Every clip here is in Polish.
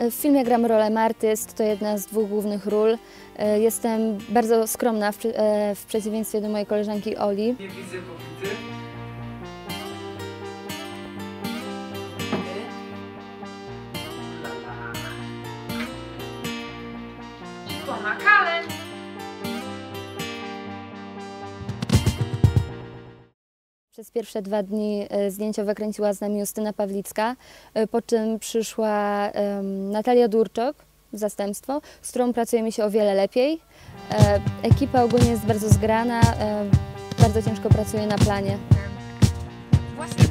W filmie gram rolę Marty, jest to jedna z dwóch głównych ról. E, Jestem bardzo skromna w, e, w przeciwieństwie do mojej koleżanki Oli. Nie widzę Przez pierwsze dwa dni e, zdjęciowe kręciła z nami Justyna Pawlicka, e, po czym przyszła Natalia Durczok, zastępstwo, z którą pracuje mi się o wiele lepiej. E, Ekipa ogólnie jest bardzo zgrana, bardzo ciężko pracuje na planie. Właśnie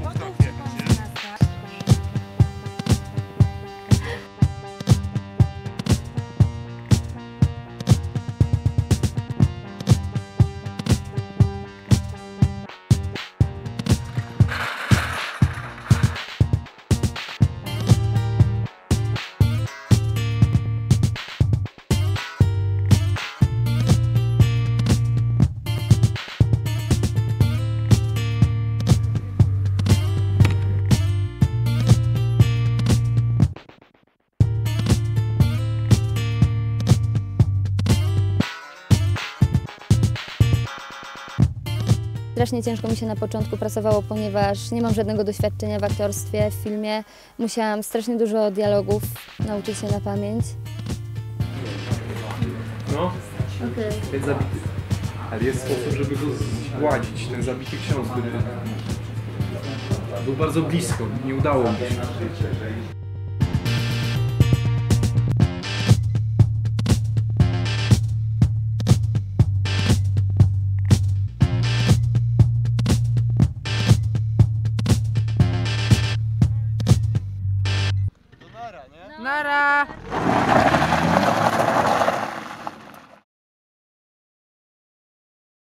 Strasznie ciężko mi się na początku pracowało, ponieważ nie mam żadnego doświadczenia w aktorstwie, w filmie. Musiałam strasznie dużo dialogów nauczyć się na pamięć. No, Okej. jest zabity. Ale jest sposób, żeby go zgładzić. Ten zabity ksiądz, który był bardzo blisko. Nie udało mi się. Nara!